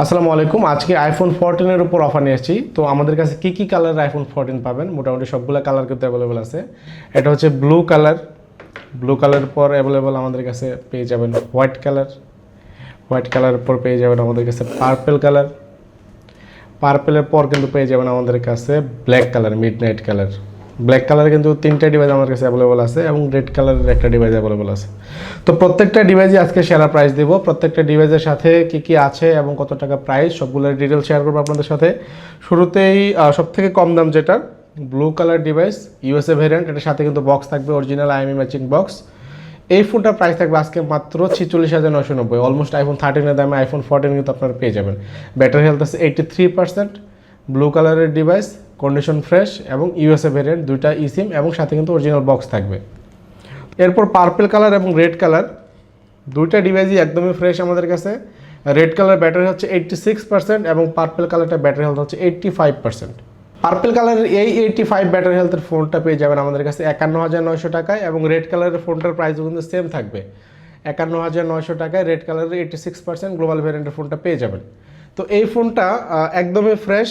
আসসালামু আলাইকুম। আজকে আইফোন ফোরটিনের উপর অফার নিয়ে এসেছি তো আমাদের কাছে কী কী কালারের আইফোন ফোরটিন পাবেন? মোটামুটি সবগুলো কালার কিন্তু অ্যাভেলেবেল আছে। এটা হচ্ছে ব্লু কালার ব্লু কালারের পর অ্যাভেলেবেল আমাদের কাছে পেয়ে যাবেন হোয়াইট কালার হোয়াইট কালারের পর পেয়ে যাবেন আমাদের কাছে পার্পেল কালার পার্পেলের পর কিন্তু পেয়ে যাবেন আমাদের কাছে black colour midnight colour black colour কিন্তু তিনটা ডিভাইস আমার কাছে অ্যাভেলেবল আছে এবং রেড কালারের একটা ডিভাইস অ্যাভেলেবল আছে। তো প্রত্যেকটা ডিভাইসই আজকে সেরা প্রাইস দেবো। প্রত্যেকটা ডিভাইসের সাথে কি কি আছে এবং কত টাকা প্রাইস সবগুলোর ডিটেল শেয়ার করব আপনাদের সাথে। শুরুতেই সব থেকে কম দাম যেটা blue colour device USA variant এটার সাথে কিন্তু বক্স থাকবে অরিজিনাল আইএমই ম্যাচিং বক্স এই ফোনটার প্রাইস থাকবে আজকে মাত্র ছিচল্লিশ হাজার নশো নব্বই। অলমোস্ট আইফোন থার্টিনের দামে আইফোন ফোরটিন কিন্তু আপনারা পেয়ে যাবেন। ব্যাটারি হেলথ আছে এইটি থ্রি পার্সেন্ট ব্লু কালারের ডিভাইস কন্ডিশন ফ্রেশ এবং ইউএসএ ভেরিয়েন্ট দুইটা ইসিম এবং সাথে কিন্তু অরিজিনাল বক্স থাকবে। এরপর পার্পেল কালার এবং রেড কালার দুইটা ডিভাইসই একদমই ফ্রেশ আমাদের কাছে। রেড কালার ব্যাটারি হচ্ছে এইটটি সিক্স পার্সেন্ট এবং পার্পেল কালারটা ব্যাটারি হেলথ হচ্ছে এইটটি ফাইভ পার্সেন্ট পার্পেল কালারের এই এইটি ফাইভ ব্যাটারি হেলথের ফোনটা পেয়ে যাবেন আমাদের কাছে একান্ন হাজার নয়শো টাকায় এবং রেড কালারের ফোনটার প্রাইসও কিন্তু সেম থাকবে। একান্ন হাজার নয়শো টাকায় রেড কালারের এইটি সিক্স পার্সেন্ট গ্লোবাল ভ্যারিয়েন্টের ফোনটা পেয়ে যাবেন। তো এই ফোনটা একদমই ফ্রেশ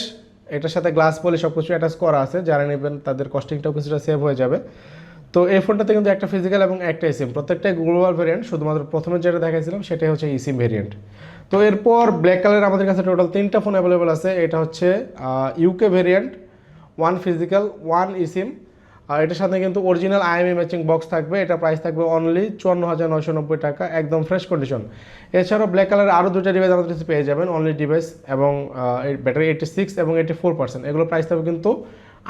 এটার সাথে গ্লাস পলি সব কিছু অ্যাটাচ করা আছে। যারা নেবেন তাদের কস্টিংটাও কিছুটা সেভ হয়ে যাবে। তো এই ফোনটাতে কিন্তু একটা ফিজিক্যাল এবং একটা ইসিম প্রত্যেকটাই গ্লোবাল ভেরিয়েন্ট শুধুমাত্র প্রথমে যেটা দেখাইছিলাম সেটাই হচ্ছে ইসিম ভেরিয়েন্ট তো এরপর ব্ল্যাক কালার আমাদের কাছে টোটাল তিনটা ফোন অ্যাভেলেবল আছে। এটা হচ্ছে UK variant one physical one eSIM আর এটার সাথে কিন্তু অরিজিনাল আইএমই ম্যাচিং বক্স থাকবে। এটা প্রাইস থাকবে অনলি চুয়ান্ন হাজার নয়শো নব্বই টাকা, একদম ফ্রেশ কন্ডিশন এছাড়াও ব্ল্যাক কালার আরও দুটো ডিভাইস আমাদের কাছে পেয়ে যাবেন অনলি ডিভাইস এবং ব্যাটারি এইটি সিক্স এবং এইটি ফোর পার্সেন্ট এগুলো প্রাইস থাকবে কিন্তু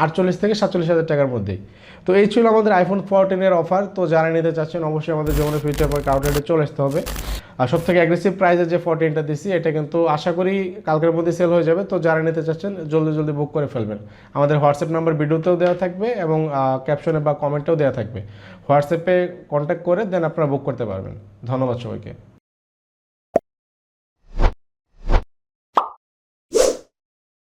আটচল্লিশ থেকে সাতচল্লিশ হাজার টাকার মধ্যেই। তো এই ছিল আমাদের আইফোন ফোরটিনের অফার তো যারা নিতে চাচ্ছেন, অবশ্যই আমাদের যেমন ফিউচার পার্ক আউটলেটে চলে আসতে হবে। আর সব থেকে অ্যাগ্রেসিভ প্রাইসের যে ফোরটিনটা দিছি, এটা কিন্তু আশা করি কালকের মধ্যে সেল হয়ে যাবে। তো যারা নিতে চাচ্ছেন, জলদি জলদি বুক করে ফেলবেন। আমাদের হোয়াটসঅ্যাপ নাম্বার ভিডিওতেও দেওয়া থাকবে এবং ক্যাপশনে বা কমেন্টেও দেওয়া থাকবে। হোয়াটসঅ্যাপে কন্ট্যাক্ট করে দেন আপনারা বুক করতে পারবেন। ধন্যবাদ সবাইকে।